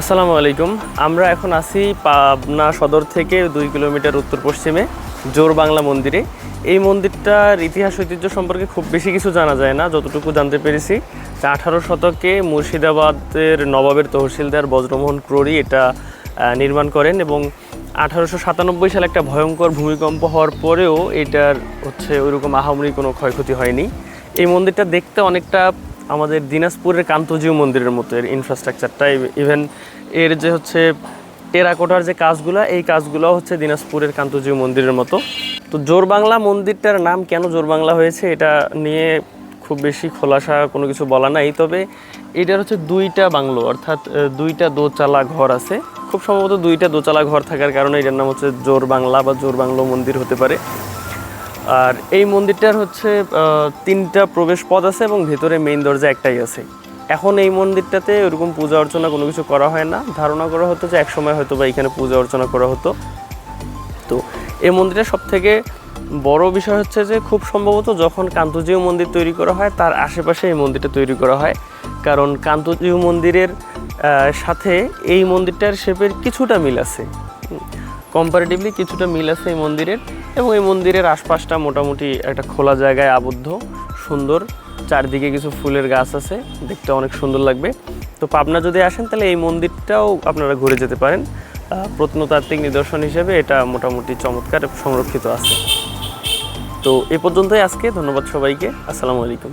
আসসালামু আলাইকুম। আমরা এখন আছি পাবনা সদর থেকে দুই কিলোমিটার উত্তর পশ্চিমে, জোর বাংলা মন্দিরে। এই মন্দিরটার ইতিহাস ঐতিহ্য সম্পর্কে খুব বেশি কিছু জানা যায় না, যতটুকু জানতে পেরেছি। আঠারো শতকে মুর্শিদাবাদের নবাবের তহসিলদার বজ্রমোহন ক্রোড়ি এটা নির্মাণ করেন এবং আঠারোশো সাতানব্বই সালে একটা ভয়ঙ্কর ভূমিকম্প হওয়ার পরেও এটার হচ্ছে ওইরকম আহামরি কোনো ক্ষয়ক্ষতি হয়নি। এই মন্দিরটা দেখতে অনেকটা আমাদের দিনাজপুরের কান্তজিউ মন্দিরের মতো এর ইনফ্রাস্ট্রাকচারটা ইভেন এর যে হচ্ছে টেরাকোটার যে কাজগুলো, এই কাজগুলো হচ্ছে দিনাজপুরের কান্তজিউ মন্দিরের মতো। তো জোর বাংলা মন্দিরটার নাম কেন জোর বাংলা হয়েছে, এটা নিয়ে খুব বেশি খোলাসা কোনো কিছু বলা নাই, তবে এটার হচ্ছে দুইটা বাংলো, অর্থাৎ দুইটা দোচালা ঘর আছে। খুব সম্ভবত দুইটা দোচালা ঘর থাকার কারণে এটার নাম হচ্ছে জোর বাংলা বা জোর বাংলো মন্দির হতে পারে। আর এই মন্দিরটার হচ্ছে তিনটা প্রবেশ পথ আছে এবং ভেতরে মেইন দরজা একটাই আছে। এখন এই মন্দিরটাতে ওরকম পূজা অর্চনা কোনো কিছু করা হয় না। ধারণা করা হতো যে একসময় হয়তো বা এখানে পূজা অর্চনা করা হতো। তো এই মন্দিরের সব থেকে বড় বিষয় হচ্ছে যে, খুব সম্ভবত যখন কান্তজিউ মন্দির তৈরি করা হয়, তার আশেপাশে এই মন্দিরটা তৈরি করা হয়। কারণ কান্তজিউ মন্দিরের সাথে এই মন্দিরটার শেপের কিছুটা মিল আছে। কম্পারেটিভলি কিছুটা মিল আছে এই মন্দিরের এবং এই মন্দিরের আশপাশটা মোটামুটি একটা খোলা জায়গায় আবদ্ধ, সুন্দর। চারদিকে কিছু ফুলের গাছ আছে, দেখতে অনেক সুন্দর লাগবে। তো পাবনা যদি আসেন, তাহলে এই মন্দিরটাও আপনারা ঘুরে যেতে পারেন। প্রত্নতাত্ত্বিক নিদর্শন হিসেবে এটা মোটামুটি চমৎকার সংরক্ষিত আছে। তো এ পর্যন্তই আজকে, ধন্যবাদ সবাইকে। আসসালামু আলাইকুম।